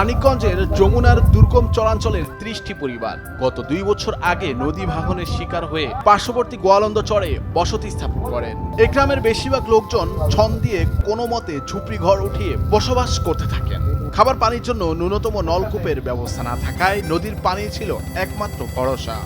মানিকগঞ্জের যমুনার দুর্গম চরাঞ্চলের ত্রিশটি পরিবার গত দুই বছর আগে নদী ভাঙনের শিকার হয়ে পার্শ্ববর্তী গোয়ালন্দ চরে বসতি স্থাপন করেন। এ গ্রামের বেশিরভাগ লোকজন ছন দিয়ে কোনো মতে ঝুপড়ি ঘর উঠিয়ে বসবাস করতে থাকেন। খাবার পানির জন্য ন্যূনতম নলকূপের ব্যবস্থা না থাকায় নদীর পানি ছিল একমাত্র ভরসা।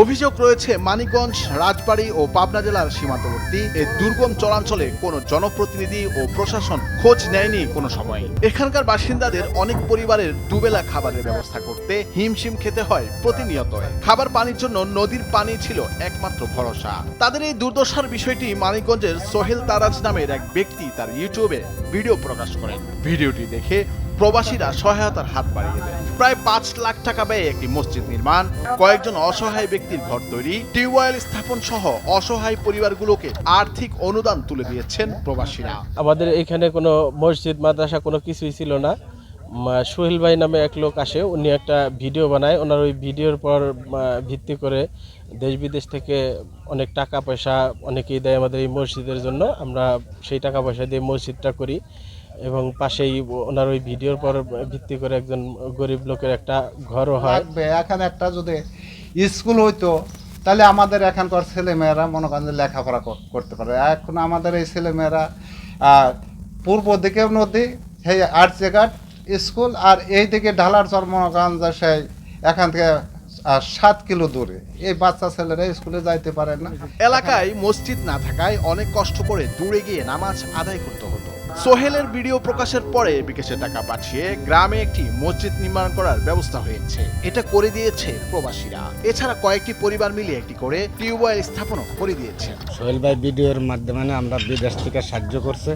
অভিযোগ রয়েছে, মানিকগঞ্জ, রাজবাড়ী ও পাবনা জেলার সীমান্তবর্তী এই দুর্গম চলাঞ্চলে কোনো জনপ্রতিনিধি ও প্রশাসন খোঁজ নেয়নি কোনো সময়। এখানকার বাসিন্দাদের অনেক পরিবারের দুবেলা খাবারের ব্যবস্থা করতে হিমশিম খেতে হয় প্রতিনিয়ত খাবার পানির জন্য নদীর পানি ছিল একমাত্র ভরসা। তাদের এই দুর্দশার বিষয়টি মানিকগঞ্জের সোহেল তারাজ নামের এক ব্যক্তি তার ইউটিউবে ভিডিও প্রকাশ করেন। ভিডিওটি দেখে প্রবাসীরা সহায়তার হাত বাড়িয়ে দেন প্রায় পাঁচ লাখ টাকা ব্যয়ে একটি মসজিদ নির্মাণ, কয়েকজন অসহায় ব্যক্তির ঘর তৈরি, টিউবওয়েল স্থাপন সহ অসহায় পরিবারগুলোকে আর্থিক অনুদান তুলে দিয়েছেন প্রবাসীরা। আমাদের এখানে কোনো মসজিদ, মাদ্রাসা কোনো কিছুই ছিল না। সোহেল ভাই নামে এক লোক আসে, উনি একটা ভিডিও বানায়। ওনার ওই ভিডিওর পর ভিত্তি করে দেশ বিদেশ থেকে অনেক টাকা পয়সা অনেকেই দেয় আমাদের এই মসজিদের জন্য। আমরা সেই টাকা পয়সা দিয়ে মসজিদটা করি এবং পাশেই ওনার ওই ভিডিওর পর ভিত্তি করে একজন গরিব লোকের একটা ঘরও হয়। এখানে একটা যদি স্কুল হইতো, তাহলে আমাদের এখানকার ছেলেমেয়েরা মনে করেন যে লেখাপড়া করতে পারে এখন আমাদের এই ছেলেমেয়েরা পূর্ব দিকে নদী, সেই আর্চেঘাট স্কুল আর এই দিকে ঢালার চর করেন সেই এখান থেকে আর সাত কিলো দূরে। এই বাচ্চা ছেলেরা স্কুলে যাইতে পারে না। এলাকায় মসজিদ না থাকায় অনেক কষ্ট করে দূরে গিয়ে নামাজ আদায় করতে হতো। সোহেলের ভিডিও প্রকাশের পরে বিকাশের টাকা পাঠিয়ে গ্রামে একটি মসজিদ নির্মাণ করার ব্যবস্থা হয়েছে। এটা করে দিয়েছে প্রবাসীরা। এছাড়া কয়েকটি পরিবার মিলে একটি করে টিউবওয়েল স্থাপনও করে দিয়েছে। সোহেল ভাই ভিডিওর মাধ্যমে আমরা বিদেশ থেকে সাহায্য করছে।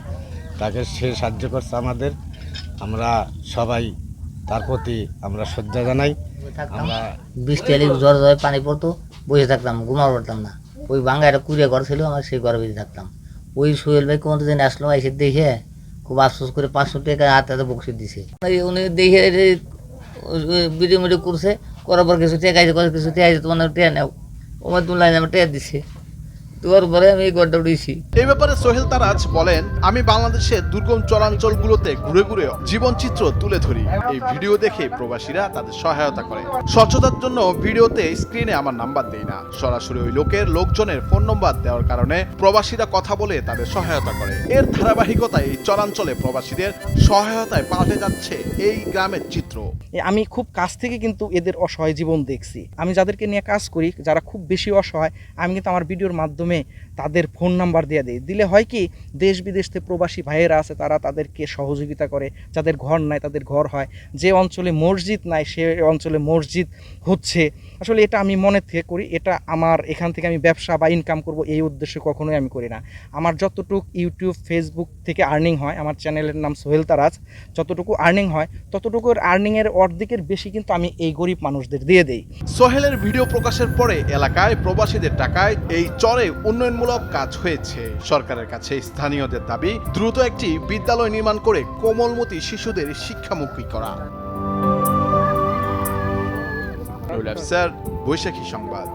তাকে সে সাহায্য করছে আমাদের। আমরা সবাই তার প্রতি আমরা শ্রদ্ধা জানাই। আমরা বৃষ্টি এলে জ্বর জ্বরে পানি পড়তো বসে থাকতাম ঘুমাতে পড়তাম না। ওই ভাঙ্গা একটা কুড়িয়া ঘর ছিল আমার সেই ঘরে বেঁচে থাকতাম। ওই সোহেল ভাই কোন দিন আসলো এসে দেখে খুব আফসোস করে পাঁচশো টাকা হাতে হাতে বক্সি দিছে। উনি দেখে ভিডিও মিডিও করছে করার পর কিছু টেকা আছে করে কিছু টেকা আছে তোমার টেয়া নেও। ওমার তুমি লাইন আমার টেয়া দিছে। পরে আমি এই ঘরটা উঠেছি এই ব্যাপারে সোহেল তারাজ বলেন আমি বাংলাদেশের দুর্গম চরাঞ্চলগুলোতে ঘুরে ঘুরে জীবনচিত্র তুলে ধরি। এই ভিডিও দেখে প্রবাসীরা তাদের সহায়তা করে। স্বচ্ছতার জন্য ভিডিওতে স্ক্রিনে আমার নাম্বার দেই না। সরাসরি ওই লোকের লোকজনের ফোন নম্বর দেওয়ার কারণে প্রবাসীরা কথা বলে তাদের সহায়তা করে। এর ধারাবাহিকতায় এই চরাঞ্চলে প্রবাসীদের সহায়তায় পাল্টে যাচ্ছে এই গ্রামের চিত্র। আমি খুব কাছ থেকে কিন্তু এদের অসহায় জীবন দেখছি। আমি যাদেরকে নিয়ে কাজ করি যারা খুব বেশি অসহায় আমি কিন্তু আমার ভিডিওর মাধ্যমে তাদের ফোন নাম্বার দিয়ে দিই দিলে হয় কি, দেশ বিদেশ প্রবাসী ভাইয়েরা আছে, তারা তাদেরকে সহযোগিতা করে, যাদের ঘর নাই, তাদের ঘর হয়। যে অঞ্চলে মসজিদ নাই, সে অঞ্চলে মসজিদ হচ্ছে। আসলে এটা আমি মনে থেকে করি, এটা আমার, এখান থেকে আমি ব্যবসা বা ইনকাম করব, এই উদ্দেশ্যে কখনোই আমি করি না। আমার যতটুকু ইউটিউব ফেসবুক থেকে আর্নিং হয়, আমার চ্যানেলের নাম সোহেল তারাজ, যতটুকু আর্নিং হয়, ততটুকু আর্নিংয়ের অর্ধেকের বেশি কিন্তু আমি এই গরিব মানুষদের দিয়ে দেই। সোহেলের ভিডিও প্রকাশের পরে এলাকায় প্রবাসীদের টাকায় এই চরে উন্নয়নমূলক কাজ হয়েছে। সরকারের কাছে স্থানীয়দের দাবি দ্রুত একটি বিদ্যালয় নির্মাণ করে কোমলমতি শিশুদের শিক্ষামুখী করা। রুল আফসার, বৈশাখী সংবাদ।